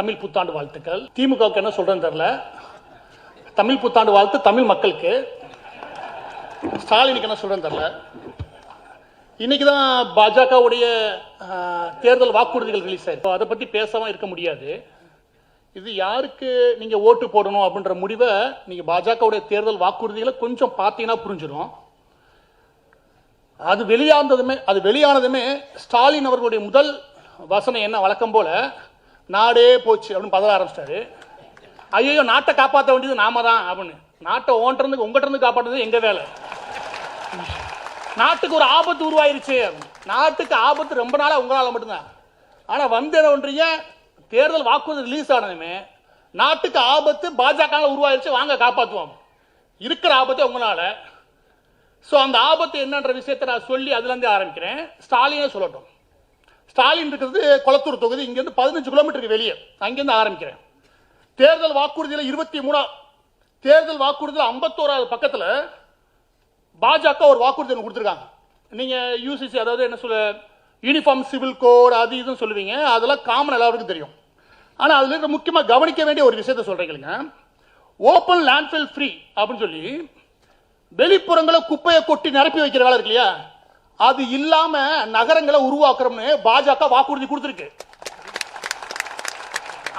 தமிழ் புத்தாண்டு வாழ்த்துக்கள். திமுகவுக்கு என்ன சொல்றேன்னு தெரியல. தமிழ் புத்தாண்டு வாழ்த்து தமிழ் மக்களுக்கு. ஸ்டாலினுக்கு என்ன சொல்றேன்னு தெரியல. இன்னைக்கு தான் பாஜகவுடைய தேர்தல் வாக்குறுதிகள் ரிலீஸ் ஆயிருக்கு. அதை பத்தி பேசாம இருக்க முடியாது. இது யாருக்கு நீங்க ஓட்டு போடணும் அப்படின்ற முடிவை நீங்க பாஜகவுடைய தேர்தல் வாக்குறுதிகளை கொஞ்சம் பார்த்தீங்கன்னா புரிஞ்சிடும் அது வெளியானதுமே அது வெளியானதுமே ஸ்டாலின் அவர்களுடைய முதல் வசனம் என்ன? வழக்கம் போல நாடே போச்சு அப்படின்னு பதற ஆரம்பிச்சிட்டாரு. ஐயோ நாட்டை காப்பாற்ற வேண்டியது நாம தான் அப்படின்னு. நாட்டை ஓன்றது உங்கள்கிட்ட இருந்து காப்பாற்றுறது எங்கள் வேலை? நாட்டுக்கு ஒரு ஆபத்து உருவாயிருச்சு. நாட்டுக்கு ஆபத்து ரொம்ப நாளாக உங்களால் மட்டும்தான். ஆனால் வந்து என்ன பண்ணுறீங்க தேர்தல் வாக்குறுதி ரிலீஸ் ஆனதுமே நாட்டுக்கு ஆபத்து பாஜக உருவாயிருச்சு வாங்க காப்பாற்றுவோம் இருக்கிற ஆபத்து உங்களால். ஸோ அந்த ஆபத்து என்னன்ற விஷயத்தை நான் சொல்லி அதுலேருந்து ஆரம்பிக்கிறேன். ஸ்டாலினே சொல்லட்டும். ஸ்டாலின் இருக்கிறது கொளத்தூர் தொகுதி இங்கேருந்து பதினஞ்சு கிலோமீட்டருக்கு வெளியே. அங்கேருந்து ஆரம்பிக்கிறேன். தேர்தல் வாக்குறுதியில் இருபத்தி மூணா தேர்தல் வாக்குறுதியில் ஐம்பத்தோராவது பக்கத்தில் பாஜக ஒரு வாக்குறுதி ஒன்று கொடுத்துருக்காங்க. நீங்கள் யூசிசி அதாவது என்ன சொல்ல யூனிஃபார்ம் சிவில் கோட் அது இதுன்னு சொல்லுவீங்க. அதெல்லாம் காமன் எல்லாருக்கும் தெரியும். ஆனால் அதில் இருக்கிற முக்கியமாக கவனிக்க வேண்டிய ஒரு விஷயத்தை சொல்கிறீங்க ஓப்பன் லேண்ட்ஃபில் ஃப்ரீ அப்படின்னு சொல்லி வெளிப்புறங்களை குப்பையை கொட்டி நிரப்பி வைக்கிற வேலை இருக்கு இல்லையா? அது இல்லாம நகரங்களை உருவாக்குறோம்னு பாஜக வாக்குறுதி கொடுத்துருக்கு.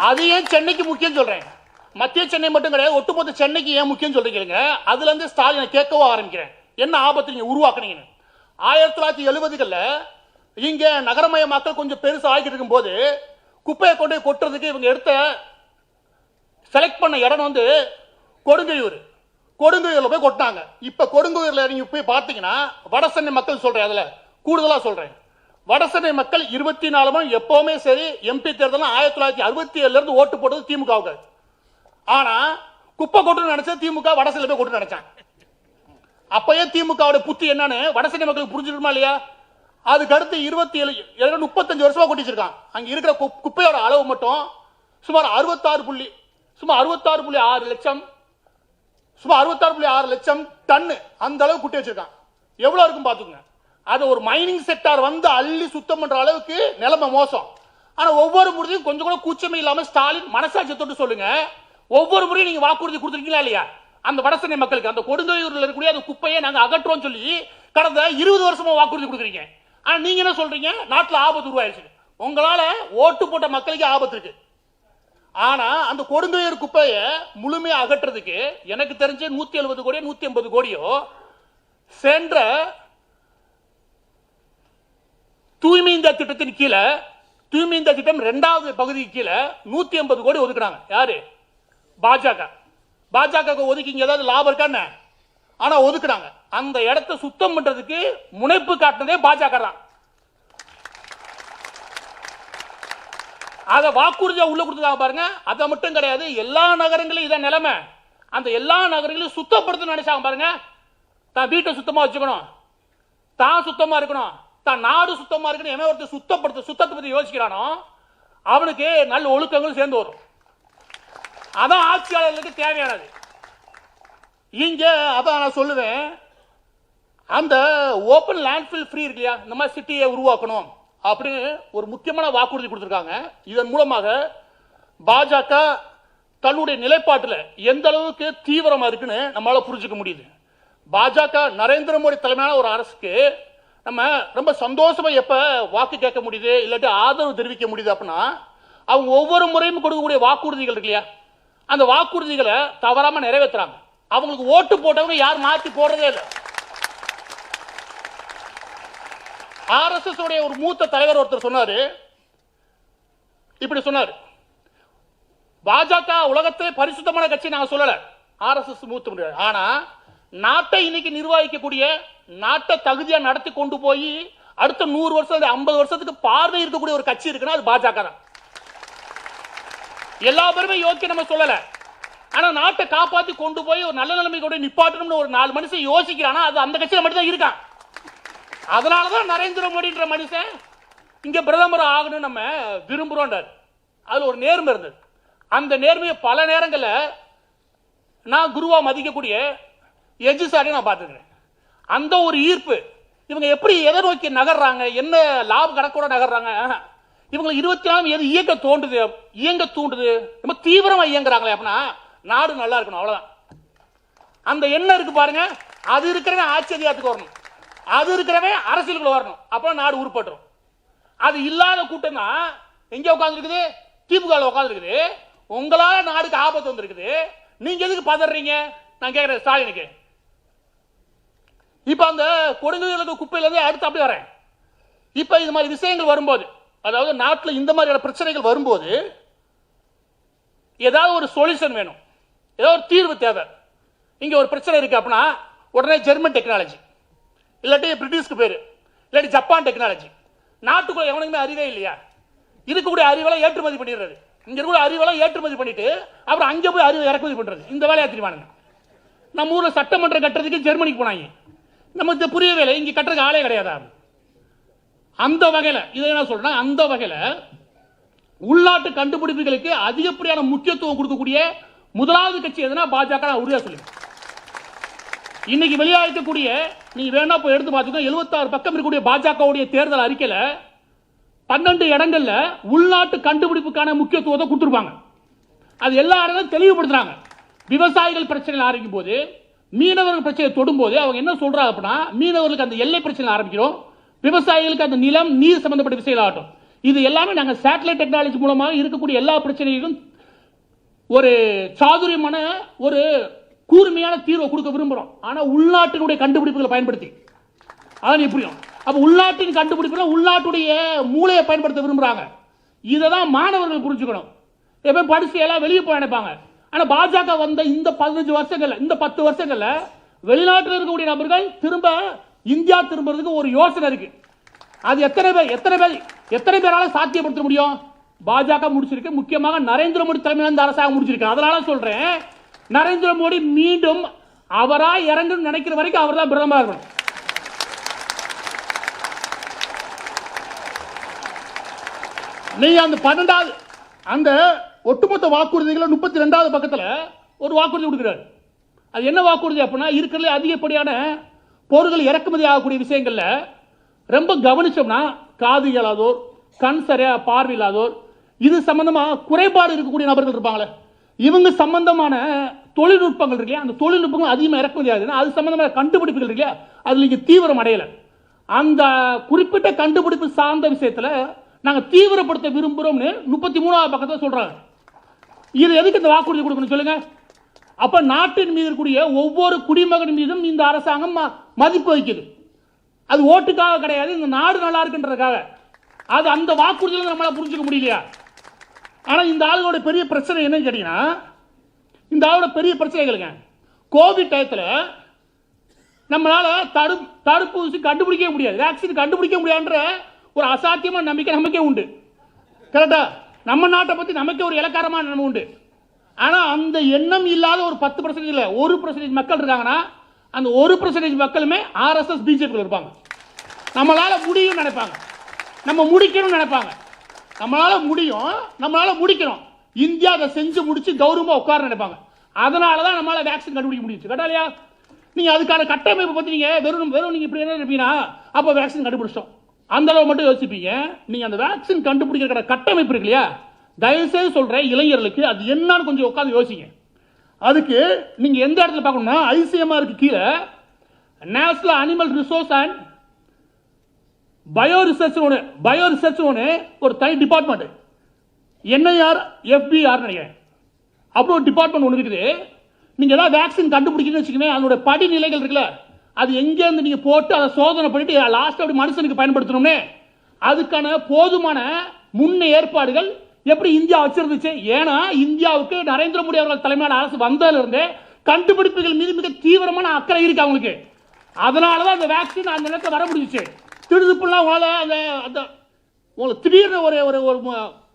அது ஏன் சென்னைக்கு முக்கியம் சொல்றேன். மத்திய சென்னை மட்டும் கிடையாது ஒட்டுமொத்த சென்னைக்கு ஏன் முக்கியம் சொல்றீங்க அதுல இருந்து ஸ்டாலினை கேட்கவும் ஆரம்பிக்கிறேன். என்ன ஆபத்து நீங்க உருவாக்குனீங்கன்னு. ஆயிரத்தி தொள்ளாயிரத்தி எழுபதுகள்ல இங்க நகரமயமாக்கல் கொஞ்சம் பெருசா ஆகிட்டு இருக்கும் போது குப்பையை கொண்டு போய் கொட்டுறதுக்கு இவங்க எடுத்த செலக்ட் பண்ண இடம் வந்து கொடுங்கையூர் கொடுங்கையூர்ல போய் கொட்டினாங்க. இப்ப கொடுங்கையூர்ல நீங்க போய் பார்த்தீங்கன்னா வடசென்னை மக்கள் சொல்றேன் அதுல. கூடுதலா சொல்றேன். வடசென்னை மக்கள் இருபத்தி நாலு மணி எப்பவுமே சரி எம்பி தேர்தல் ஆயிரத்தி தொள்ளாயிரத்தி அறுபத்தி ஏழுல இருந்து ஓட்டு போட்டது திமுகவுக்கு. ஆனா குப்பை கொட்டுன்னு நினச்சா திமுக வடசென்னை போய் கொட்டு நினைச்சாங்க. அப்பயே திமுகவோட புத்தி என்னன்னு வடசென்னை மக்களுக்கு புரிஞ்சிருக்குமா இல்லையா? அதுக்கு அடுத்து இருபத்தி ஏழு முப்பத்தஞ்சு வருஷமா கொட்டிச்சிருக்கான் அங்கே அங்க இருக்கிற குப்பையோட அளவு மட்டும் சுமார் அறுபத்தாறு புள்ளி சுமார் அறுபத்தாறு புள்ளி ஆறு லட்சம் சுமார் அறுபத்தாறு புள்ளி ஆறு லட்சம் டன்னு அந்த அளவு குட்டி வச்சிருக்கான். எவ்வளோ இருக்கும் பார்த்துக்கோங்க. அது ஒரு மைனிங் செக்டார் வந்து அள்ளி சுத்தம் பண்ற அளவுக்கு நிலைமை மோசம். ஆனால் ஒவ்வொரு முறையும் கொஞ்சம் கூட கூச்சமே இல்லாமல் ஸ்டாலின் மனசாட்சியை தொட்டு சொல்லுங்க. ஒவ்வொரு முறையும் நீங்க வாக்குறுதி கொடுத்துருக்கீங்களா இல்லையா? அந்த வடசென்னை மக்களுக்கு அந்த கொடுங்கையூர்ல இருக்கக்கூடிய அந்த குப்பையை நாங்கள் அகற்றுவோம் சொல்லி கடந்த இருபது வருஷமா வாக்குறுதி கொடுக்குறீங்க. ஆனால் நீங்க என்ன சொல்றீங்க? நாட்டில் ஆபத்து உருவாயிருச்சு. உங்களால ஓட்டு போட்ட மக்களுக்கு ஆபத்து இருக்கு. ஆனா அந்த கொடுங்கையூர் குப்பையை முழுமையா அகற்றுறதுக்கு எனக்கு தெரிஞ்ச நூத்தி எழுபது கோடியோ நூத்தி ஐம்பது கோடியோ சென்ற தூய்மை இந்தியா திட்டத்தின் கீழே தூய்மை இந்தியா திட்டம் இரண்டாவது பகுதிக்கு கீழே நூத்தி ஐம்பது கோடி ஒதுக்குறாங்க. யாரு? பாஜக. பாஜக ஒதுக்கி இங்க ஏதாவது லாபம் இருக்கா ஆனா ஒதுக்குறாங்க. அந்த இடத்தை சுத்தம் பண்றதுக்கு முனைப்பு காட்டினதே பாஜக தான். அதை வாக்குறுதியா உள்ள கொடுத்ததாக பாருங்க. அதை மட்டும் கிடையாது எல்லா நகரங்களும் இதான் நிலைமை. அந்த எல்லா நகரங்களையும் சுத்தப்படுத்த நினைச்சாங்க பாருங்க. தான் வீட்டை சுத்தமாக வச்சுக்கணும். தான் சுத்தமாக இருக்கணும். தான் நாடு சுத்தமாக இருக்கணும் எவன் ஒருத்தர் சுத்தப்படுத்த சுத்தத்தை பற்றி யோசிக்கிறானோ அவனுக்கு நல்ல ஒழுக்கங்களும் சேர்ந்து வரும். அதான் ஆட்சியாளர்களுக்கு தேவையானது. இங்க அதான் நான் சொல்லுவேன். அந்த ஓப்பன் லேண்ட்ஃபில் ஃப்ரீ இருக்கு இல்லையா? இந்த மாதிரி சிட்டியை உருவாக்கணும். அப்படின்னு ஒரு முக்கியமான வாக்குறுதி கொடுத்துருக்காங்க. இதன் மூலமாக பாஜக தன்னுடைய நிலைப்பாட்டில் எந்த அளவுக்கு தீவிரமாக இருக்குன்னு நம்மளால் புரிஞ்சுக்க முடியுது. பாஜக நரேந்திர மோடி தலைமையான ஒரு அரசுக்கு நம்ம ரொம்ப சந்தோஷமாக எப்போ வாக்கு கேட்க முடியுது இல்லாட்டி ஆதரவு தெரிவிக்க முடியுது அப்படின்னா அவங்க ஒவ்வொரு முறையும் கொடுக்கக்கூடிய வாக்குறுதிகள் இருக்கு இல்லையா? அந்த வாக்குறுதிகளை தவறாமல் நிறைவேற்றுறாங்க அவங்களுக்கு ஓட்டு போட்டவங்க யார் மாற்றி போடுறதே இல்லை. ஆர்எஸ்எஸ் உடைய ஒரு மூத்த தலைவர் ஒருத்தர் சொன்னாரு. இப்படி சொன்னாரு. பாஜக உலகத்திலே பரிசுத்தமான கட்சி நான் சொல்லல. ஆர்எஸ்எஸ் மூத்த முடியாது ஆனா நாட்டை இன்னைக்கு நிர்வகிக்கக்கூடிய நாட்டை தகுதியா நடத்தி கொண்டு போய் அடுத்த நூறு வருஷம் ஐம்பது வருஷத்துக்கு பார்வை இருக்கக்கூடிய ஒரு கட்சி இருக்குன்னா அது பாஜக தான். எல்லா பேருமே யோக்கி நம்ம சொல்லல. ஆனா நாட்டை காப்பாத்தி கொண்டு போய் ஒரு நல்ல நிலைமை கூட நிப்பாட்டணும்னு ஒரு நாலு மனுஷன் யோசிக்கிறானா அது அந்த கட்சியில மட்டும்தான் இருக்கான். அதனாலதான் நரேந்திர மோடின்ற மனுஷன் இங்க பிரதமர் ஆகணும்னு நம்ம விரும்புகிறோன்றார் அது ஒரு நேர்மை இருந்தது. அந்த நேர்மையை பல நேரங்களில் நான் குருவா மதிக்கக்கூடிய எஜு சாரி நான் பார்த்துக்கிறேன். அந்த ஒரு ஈர்ப்பு இவங்க எப்படி எதை நோக்கி நகர்றாங்க என்ன லாப கணக்கோட நகர்றாங்க? ஆஹா. இவங்களை இருபத்தி நாலு எது இயங்க தோண்டுது இயங்க தூண்டுது. ரொம்ப தீவிரமா இயங்குறாங்களே அப்படின்னா நாடு நல்லா இருக்கணும் அவ்வளவுதான். அந்த எண்ணம் இருக்கு பாருங்க அது இருக்கிறவன் ஆச்சரியத்துக்கு வரணும். அது இருக்கிறவன் அரசியலுக்குள்ள வரணும். அப்போ நாடு உருப்பட்டுரும். அது இல்லாத கூட்டம் தான் எங்க உட்காந்துருக்குது திமுக உட்காந்துருக்குது உங்களால நாடுக்கு ஆபத்து வந்திருக்குது. நீங்க எதுக்கு பதறீங்க? நான் கேட்கிறேன் ஸ்டாலினுக்கு. இப்ப அந்த கொடுங்குகளுக்கு குப்பையில இருந்து அடுத்து அப்படி வரேன். இப்ப இது மாதிரி விஷயங்கள் வரும்போது அதாவது நாட்டில் இந்த மாதிரியான பிரச்சனைகள் வரும்போது ஏதாவது ஒரு சொல்யூஷன் வேணும். ஏதாவது ஒரு தீர்வு தேவை. இங்க ஒரு பிரச்சனை இருக்கு அப்படின்னா உடனே ஜெர்மன் டெக்னாலஜி இல்லாட்டி பிரிட்டிஷ்க்கு பேர். இல்லாட்டி ஜப்பான் டெக்னாலஜி நாட்டுக்குள்ள எவனுக்குமே அறிவே இல்லையா? இருக்கக்கூடிய அறிவெல்லாம் ஏற்றுமதி பண்ணிடுறது. இங்க இருக்கக்கூடிய அறிவெல்லாம் ஏற்றுமதி பண்ணிட்டு அப்புறம் அங்க போய் அறிவை இறக்குமதி பண்றது. இந்த வேலையா தெரியுமானுங்க நம்ம ஊர்ல சட்டமன்றம் கட்டுறதுக்கு ஜெர்மனிக்கு போனாங்க. நமக்கு இந்த புரிய வேலை இங்க கட்டுறதுக்கு ஆளே கிடையாதா? அந்த வகையில இதை என்ன சொல்றேன் அந்த வகையில் உள்நாட்டு கண்டுபிடிப்புகளுக்கு அதிகப்படியான முக்கியத்துவம் கொடுக்கக்கூடிய முதலாவது கட்சி எதுனா பாஜக நான் உறுதியா சொல்லுவேன் இன்னைக்கு வெளியாகக்கூடிய நீங்க வேணா போய் எடுத்து பார்த்துக்கோ 76 பக்கம் இருக்கக்கூடிய பாஜகவுடைய தேர்தல் அறிக்கையில பன்னெண்டு இடங்கள்ல உள்நாட்டு கண்டுபிடிப்புக்கான முக்கியத்துவத்தை கொடுத்துருப்பாங்க. அது எல்லா இடங்களும் தெளிவுபடுத்துறாங்க. விவசாயிகள் பிரச்சனை ஆரம்பிக்கும் போது மீனவர்கள் பிரச்சனை தொடும்போது அவங்க என்ன சொல்றாங்க அப்படின்னா மீனவர்களுக்கு அந்த எல்லை பிரச்சனை ஆரம்பிக்கிறோம். விவசாயிகளுக்கு அந்த நிலம் நீர் சம்பந்தப்பட்ட விஷயங்கள் ஆகட்டும் இது எல்லாமே நாங்கள் சேட்டலைட் டெக்னாலஜி மூலமாக இருக்கக்கூடிய எல்லா பிரச்சனைகளும் ஒரு சாதுரியமான ஒரு கூர்மையான தீர்வை கொடுக்க விரும்புகிறோம் ஆனால் உள்நாட்டினுடைய கண்டுபிடிப்புகளை பயன்படுத்தி. அதான் எப்படியும் அப்போ உள்நாட்டின் கண்டுபிடிப்புகள் உள்நாட்டுடைய மூளையை பயன்படுத்த விரும்புகிறாங்க இதை தான் மாணவர்கள் புரிஞ்சுக்கணும். எப்போ படிச்சு எல்லாம் வெளியே போய் நினைப்பாங்க ஆனால் பாஜக வந்த இந்த பதினஞ்சு வருஷங்களில் இந்த பத்து வருஷங்களில் வெளிநாட்டில் இருக்கக்கூடிய நபர்கள் திரும்ப இந்தியா திரும்புறதுக்கு ஒரு யோசனை இருக்கு. அது எத்தனை பேர் எத்தனை பேர் எத்தனை பேரால சாத்தியப்படுத்த முடியும்? பாஜக முடிச்சிருக்கு. முக்கியமாக நரேந்திர மோடி தலைமையில இந்த அரசாங்கம் முடிச்சிருக்கு. அதனால சொல்றேன் நரேந்திர மோடி மீண்டும் அவரா இறங்கணும்னு நினைக்கிற வரைக்கும் அவர் தான் பிரதமர் இருக்கணும். நீங்க அந்த பன்னெண்டாவது அந்த ஒட்டுமொத்த வாக்குறுதிகளை முப்பத்தி ரெண்டாவது பக்கத்துல ஒரு வாக்குறுதி கொடுக்குறாரு. அது என்ன வாக்குறுதி அப்படின்னா இருக்கிறதுல அதிகப்படியான போர்கள் இறக்குமதி ஆகக்கூடிய விஷயங்கள்ல ரொம்ப கவனிச்சோம்னா காது இயலாதோர் கண் சரியா பார்வை இல்லாதோர் இது சம்பந்தமாக குறைபாடு இருக்கக்கூடிய நபர்கள் இருப்பாங்களே. இவங்க சம்பந்தமான தொழில்நுட்பங்கள் இருக்கு அந்த தொழில்நுட்பங்கள் அதிகமாக இறக்குமதி ஆகுதுன்னா அது சம்மந்தமான கண்டுபிடிப்புகள் இருக்கு இல்லையா? அதுல தீவிரம் அடையலை. அந்த குறிப்பிட்ட கண்டுபிடிப்பு சார்ந்த விஷயத்தில் நாங்கள் தீவிரப்படுத்த விரும்புகிறோம்னு முப்பத்தி மூணாவது பக்கத்தில் சொல்கிறாங்க இது எதுக்கு இந்த வாக்குறுதி கொடுக்கணும் சொல்லுங்க? அப்போ நாட்டின் மீது இருக்கக்கூடிய ஒவ்வொரு குடிமகன் மீதும் இந்த அரசாங்கம் ம- மதிப்பு வைக்குது அது ஓட்டுக்காக கிடையாது இந்த நாடு நல்லா இருக்குன்றதுக்காக. அது அந்த வாக்குறுதியில் நம்மளால் புரிஞ்சுக்க முடியலையா? ஆனால் இந்த ஆளுகளோட பெரிய பிரச்சனை என்னன்னு கேட்டீங்கன்னா இந்த ஆளோட பெரிய பிரச்சனைகளுங்க கோவிட் டயத்தில் நம்மளால தடு தடுப்பூசி கண்டுபிடிக்க முடியாது. வேக்சின் கண்டுபிடிக்க முடியாதுன்ற ஒரு அசாத்தியமான நம்பிக்கை நமக்கே உண்டு. கரெக்டா நம்ம நாட்டை பத்தி நமக்கே ஒரு இலக்காரமான நம்ம உண்டு. ஆனா அந்த எண்ணம் இல்லாத ஒரு பத்து பர்சன்டேஜ் இல்ல ஒரு பர்சன்டேஜ் மக்கள் இருக்காங்கன்னா அந்த ஒரு பர்சன்டேஜ் மக்களுமே ஆர்எஸ்எஸ் பிஜேபி இருப்பாங்க. நம்மளால முடியும் நினைப்பாங்க. நம்ம முடிக்கணும்னு நினைப்பாங்க. நம்மளால முடியும் நம்மளால முடிக்கணும். இந்தியா அதை செஞ்சு முடிச்சு கௌரவமாக உட்கார நினைப்பாங்க. அதனால தான் நம்மளால் வேக்சின் கண்டுபிடிக்க முடியுது. கேட்டா இல்லையா? அதுக்கான கட்டமைப்பு பற்றி வெறும் வெறும் நீங்கள் இப்படி என்ன இருப்பீங்கன்னா அப்போ வேக்சின் கண்டுபிடிச்சோம் அந்த அளவு மட்டும் யோசிப்பீங்க. நீங்கள் அந்த வேக்சின் கண்டுபிடிக்கிற கட்டமைப்பு இருக்கு இல்லையா? தயவுசெய்து சொல்கிறேன் இளைஞர்களுக்கு அது என்னன்னு கொஞ்சம் உட்காந்து யோசிங்க. அதுக்கு நீங்கள் எந்த இடத்துல பார்க்கணும்னா ஐசிஎம்ஆருக்கு கீழே national animal resource and bio research ஒன்று பயோ ரிசர்ச் ஒன்று ஒரு தனி டிபார்ட்மெண்ட் என்ஐஆர் எஃபிஆர் நினைக்கிறேன். அப்புறம் ஒரு டிபார்ட்மெண்ட் ஒன்று இருக்குது. நீங்கள் ஏதாவது வேக்சின் கண்டுபிடிக்கணும்னு வச்சுக்கோங்க அதனுடைய படிநிலைகள் இருக்குல்ல அது எங்கேருந்து நீங்கள் போட்டு அதை சோதனை பண்ணிட்டு லாஸ்ட் அப்படி மனுஷனுக்கு பயன்படுத்தணும்னு. அதுக்கான போதுமான முன்ன ஏற்பாடுகள் எப்படி இந்தியா வச்சிருந்துச்சு? ஏன்னா இந்தியாவுக்கு நரேந்திர மோடி அவர்கள் தலைமையான அரசு வந்ததுல கண்டுபிடிப்புகள் மீது மிக தீவிரமான அக்கறை இருக்கு அவங்களுக்கு. அதனால தான் அந்த வேக்சின் அந்த நேரத்தில் வர முடிஞ்சிச்சு. திடுதுப்புலாம் உங்களால் அந்த அந்த உங்களுக்கு திடீர்னு ஒரு ஒரு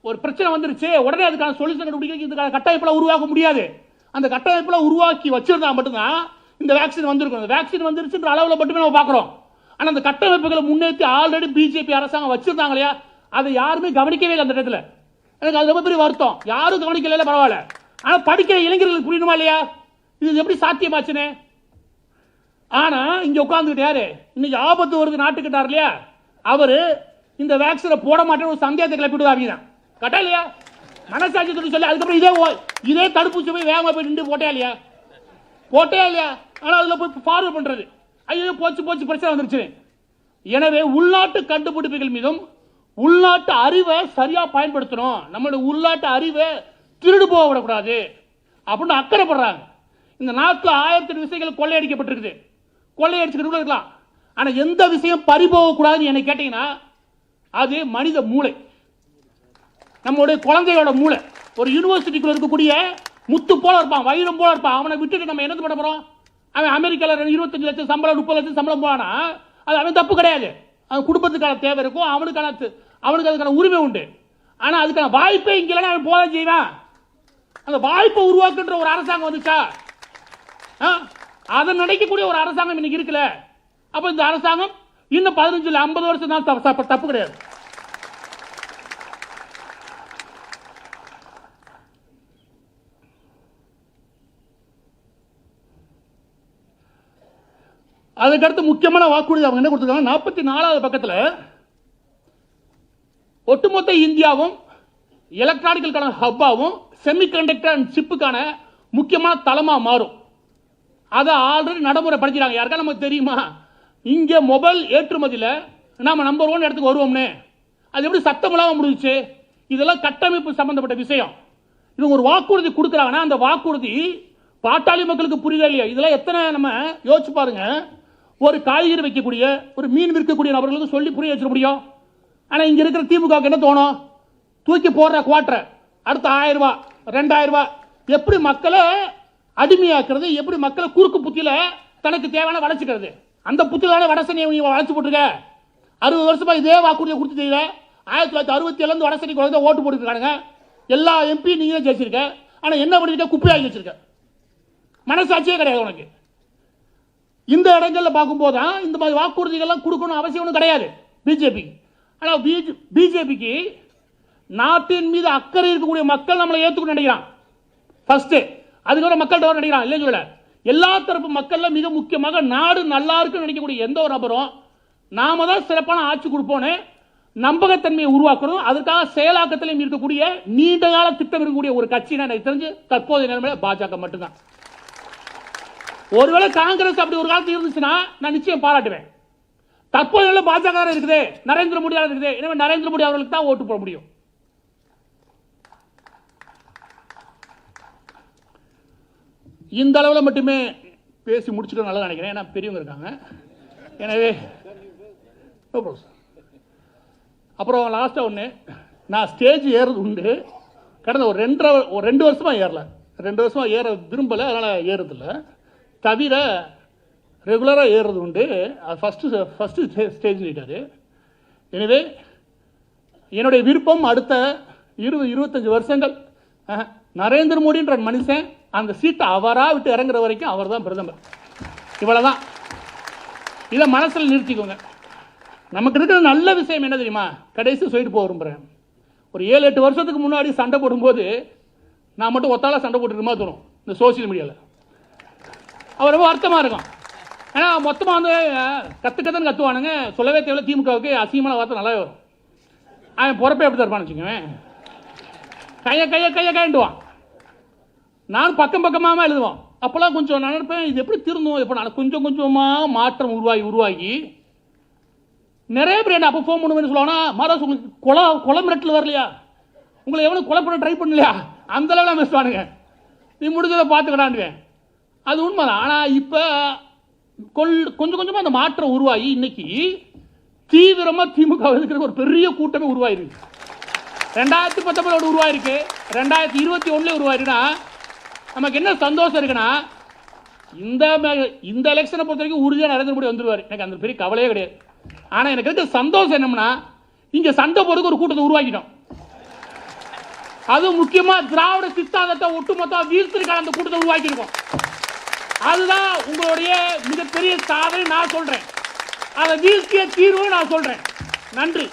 ஒரு பிரச்சனை வந்துருச்சு உடனே அதுக்கான சொல்யூஷன் கண்டுபிடிக்க இதுக்கான கட்டமைப்பெல்லாம் உருவாக்க முடியாது. அந்த கட்டமைப்பெல்லாம் உருவாக்கி வச்சிருந்தா மட்டும்தான் இந்த வேக்சின் வந்திருக்கும். இந்த வேக்சின் வந்துருச்சுன்ற அளவில் மட்டுமே நம்ம பார்க்குறோம். ஆனால் அந்த கட்டமைப்புகளை முன்னேற்றி ஆல்ரெடி பிஜேபி அரசாங்கம் வச்சிருந்தாங்க இல்லையா? அதை யாருமே கவனிக்கவே இல்லை அந்த இடத்துல. எனக்கு அது ரொம்ப பெரிய வருத்தம். யாரும் கவனிக்கல பரவாயில்ல. ஆனால் படிக்கிற இளைஞர்களுக்கு புரியணுமா இல்லையா? இது எப்படி சாத்தியமாச்சுன்னு? ஆனா இங்க உட்காந்துக்கிட்டு யாரு? இன்னைக்கு ஆபத்து வருது நாட்டுக்கிட்டார் இல்லையா? அவரு இந்த வேக்சினை போட மாட்டேன்னு ஒரு சந்தேகத்தை கிளப்பிட்டு அவங்க கட்டா இல்லையா மனசாட்சி தொட்டு சொல்லி அதுக்கப்புறம் இதே ஓ- இதே தடுப்பூசி போய் வேகமாக போய் நின்று போட்டே இல்லையா? போட்டே இல்லையா? ஆனால் அதில் போய் ஃபார்வர்ட் பண்ணுறது ஐயோ போச்சு போச்சு பிரச்சனை வந்துருச்சு. எனவே உள்நாட்டு கண்டுபிடிப்புகள் மீதும் உள்நாட்டு அறிவை சரியா பயன்படுத்தணும். நம்மளுடைய உள்நாட்டு அறிவை திருடு போக விடக்கூடாது. அப்படின்னு அக்கறைப்படுறாங்க. இந்த நாட்டில் ஆயிரத்தி எட்டு விஷயங்கள் கொள்ளையடிக்கப்பட்டிருக்குது. கொள்ளையடிச்சுக்கிட்டு கூட இருக்கலாம். ஆனால் எந்த விஷயம் பறிபோகக்கூடாதுன்னு என்னை கேட்டீங்கன்னா அது மனித மூளை. நம்மளுடைய குழந்தையோட மூளை. ஒரு யூனிவர்சிட்டிக்குள்ள இருக்கக்கூடிய முத்து போல இருப்பான் வைரம் போல இருப்பான். அவனை விட்டுட்டு நம்ம என்ன பண்ண போறோம்? அவன் அமெரிக்காவில் இருபத்தஞ்சு லட்சம் சம்பளம் முப்பது லட்சம் சம்பளம் போனா அது அவன் தப்பு கிடையாது. அவன் குடும்பத்துக்கான தேவை இருக்கும் அவனுக்கான அவனுக்கு அதுக்கான உரிமை உண்டு. ஆனால் அதுக்கான வாய்ப்பே இங்கே இல்லைன்னா அவன் போத செய்வான். அந்த வாய்ப்பை உருவாக்குன்ற ஒரு அரசாங்கம் வந்துச்சா? ஆ? அதை நினைக்கக்கூடிய ஒரு அரசாங்கம் இன்னைக்கு இருக்குல்ல? அப்போ இந்த அரசாங்கம் இன்னும் பதினஞ்சு ஐம்பது வருஷம் தான் தப்பு கிடையாது. அதுக்கடுத்து முக்கியமான வாக்குறுதி அவங்க என்ன கொடுத்துருக்காங்க நாற்பத்தி நாலாவது பக்கத்தில் ஒட்டுமொத்த இந்தியாவும் எலக்ட்ரானிக்கலுக்கான ஹப்பாவும் செமிகண்டக்டர் அண்ட் சிப்புக்கான முக்கியமான தளமாக மாறும். அதை ஆல்ரெடி நடைமுறை படிக்கிறாங்க யாருக்கா நமக்கு தெரியுமா? இங்கே மொபைல் ஏற்றுமதியில் நாம் நம்பர் ஒன் இடத்துக்கு வருவோம்னே. அது எப்படி சத்தமில்லாமல் முடிஞ்சிச்சு முடிஞ்சுச்சு? இதெல்லாம் கட்டமைப்பு சம்பந்தப்பட்ட விஷயம். இவங்க ஒரு வாக்குறுதி கொடுக்குறாங்கன்னா அந்த வாக்குறுதி பாட்டாளி மக்களுக்கு புரியல இல்லையா? இதெல்லாம் எத்தனை நம்ம யோசிச்சு பாருங்க. ஒரு காய்கறி வைக்கக்கூடிய ஒரு மீன் விற்கக்கூடிய நபர்களுக்கு சொல்லி புரிய வச்சிட முடியும். ஆனால் இங்கே இருக்கிற திமுக என்ன தோணும்? தூக்கி போடுற குவாட்டரை. அடுத்த ஆயிரம் ரூபா ரெண்டாயிரம் ரூபா எப்படி மக்களை அடிமையாக்குறது எப்படி மக்களை குறுக்கு புத்தியில் தனக்கு தேவையான வளர்ச்சிக்கிறது? அந்த புத்தியிலான வடசனியை நீ வளர்ச்சி போட்டுருக்க. அறுபது வருஷமாக இதே வாக்குறுதியை கொடுத்து தெரியல ஆயிரத்தி தொள்ளாயிரத்தி அறுபத்தேழுலேருந்து வடசனி குழந்தை ஓட்டு போட்டுருக்கானுங்க எல்லா எம்பி நீங்களும் ஜெயிச்சிருக்க. ஆனால் என்ன பண்ணிருக்க? குப்பையாகி வச்சிருக்க. மனசாட்சியே கிடையாது உனக்கு. இந்த இடங்கள்ல பார்க்கும்போது தான் இந்த மாதிரி வாக்குறுதிகள்லாம் கொடுக்கணும் அவசியம் ஒன்றும் கிடையாது. பிஜேபிக்கு ஆனால் பிஜேபிக்கு நாட்டின் மீது அக்கறை இருக்கக்கூடிய மக்கள் நம்மளை ஏற்றுக்கணும் நினைக்கிறான். ஃபர்ஸ்ட் அதுக்கப்புறம் மக்கள்கிட்ட வர நினைக்கிறான். இல்லைன்னு சொல்லலை. எல்லா தரப்பு மக்கள்ல மிக முக்கியமாக நாடு நல்லா இருக்குன்னு நினைக்கக்கூடிய எந்த ஒரு நபரும் நாம தான் சிறப்பான ஆட்சி கொடுப்போன்னு நம்பகத்தன்மையை உருவாக்கணும். அதற்காக செயலாக்கத்திலையும் இருக்கக்கூடிய நீண்ட கால திட்டம் இருக்கக்கூடிய ஒரு கட்சினா எனக்கு தெரிஞ்சு தற்போதைய நிலைமையில பாஜக மட்டும்தான். ஒருவேளை காங்கிரஸ் அப்படி ஒரு காலத்தில் இருந்துச்சுன்னா நான் நிச்சயம் பாராட்டுவேன். தற்போது பாஜக இருக்குது நரேந்திர மோடி இருக்குது. எனவே நரேந்திர மோடி அவர்களுக்கு தான் ஓட்டு போட முடியும். இந்த அளவில் மட்டுமே பேசி முடிச்சுட்டு நல்லா நினைக்கிறேன். ஏன்னா பெரியவங்க இருக்காங்க. எனவே அப்புறம் லாஸ்ட்டாக ஒன்று நான் ஸ்டேஜ் ஏறுறது உண்டு. கடந்த ஒரு ரெண்டரை ஒரு ரெண்டு வருஷமாக ஏறல. ரெண்டு வருஷமாக ஏற விரும்பலை அதனால் ஏறுறதில்ல தவிர ரெகுலராக ஏறுறது உண்டு. அது ஃபஸ்ட்டு ஃபஸ்ட்டு ஸ்டேஜ் நீட்டாரு எனவே என்னுடைய விருப்பம் அடுத்த இருபது இருபத்தஞ்சி வருஷங்கள். நரேந்திர மோடின்ற மனுஷன் அந்த சீட்டை அவராக விட்டு இறங்குற வரைக்கும் அவர் தான் பிரதமர். இவ்வளோதான் இதை மனசில் நிறுத்திக்கோங்க. நமக்கு இருக்கிற நல்ல விஷயம் என்ன தெரியுமா? கடைசி சொல்லிட்டு போக விரும்புகிறேன் ஒரு ஏழு எட்டு வருஷத்துக்கு முன்னாடி சண்டை போடும்போது நான் மட்டும் ஒத்தால சண்டை போட்டுருமா தோணும். இந்த சோசியல் மீடியாவில் அவர் ரொம்ப வருத்தமாக இருக்கும். ஏன்னா மொத்தமாக வந்து கற்றுக்கத்துன்னு கற்றுவானுங்க சொல்லவே தேவையில்ல திமுகவுக்கு அசிங்கமான வார்த்தை நல்லாவே வரும். அவன் பொறப்பே எப்படி இருப்பான்னு வச்சுக்கோவேன் கையை கையை கையை கைண்டுவான் நானும் பக்கம் பக்கமாக எழுதுவோம். அப்போல்லாம் கொஞ்சம் நான் நினைப்பேன் இது எப்படி திருந்தோம் இப்போ நான் கொஞ்சம் கொஞ்சமாக மாற்றம் உருவாகி உருவாகி. நிறைய பேர் என்ன அப்போ ஃபோன் பண்ணுவேன்னு சொல்லுவாங்கன்னா மாராஸ் உங்களுக்கு கொலை கொலை மிரட்டல் வரலையா? உங்களை எவ்வளோ கொலை பண்ண ட்ரை பண்ணலையா? அந்த அளவில் பண்ணுங்க நீ முடிஞ்சதை பார்த்துக்கடாண்டுவேன் அது உண்மைதான். ஆனால் இப்போ கொள் கொஞ்சம் கொஞ்சமாக அந்த மாற்றம் உருவாகி இன்னைக்கு தீவிரமாக திமுக இருக்கிற ஒரு பெரிய கூட்டமே உருவாயிருக்கு. ரெண்டாயிரத்தி பத்தொன்பதோட உருவாயிருக்கு. ரெண்டாயிரத்தி இருபத்தி ஒன்றுல உருவாயிருக்குன்னா நமக்கு என்ன சந்தோஷம் இருக்குன்னா இந்த இந்த எலெக்ஷனை பொறுத்த வரைக்கும் உறுதியாக நரேந்திர மோடி வந்துடுவார் எனக்கு அந்த பெரிய கவலையே கிடையாது. ஆனால் எனக்கு இருக்க சந்தோஷம் என்னம்னா இங்கே சண்டை போடுறதுக்கு ஒரு கூட்டத்தை உருவாக்கிட்டோம். அதுவும் முக்கியமாக திராவிட சித்தாந்தத்தை ஒட்டுமொத்தம் வீழ்த்திருக்கான அந்த கூட்டத்தை உருவாக்கியிருக்கோம். அதுதான் உங்களுடைய மிகப்பெரிய சாதனை நான் சொல்றேன். அதை வீழ்த்திய தீர்வு நான் சொல்றேன். நன்றி.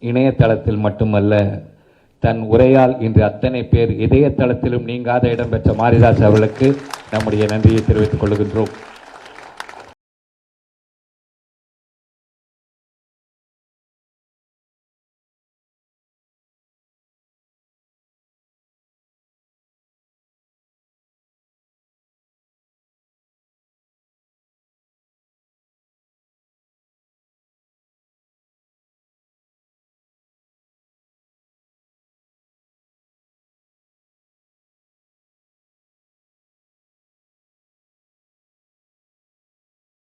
இணையதளத்தில் மட்டுமல்ல தன் உரையால் இன்று அத்தனை பேர் இதயத்தளத்திலும் நீங்காத இடம் பெற்ற மாரிதாஸ் அவர்களுக்கு நம்முடைய நன்றியை தெரிவித்துக் கொள்கின்றோம்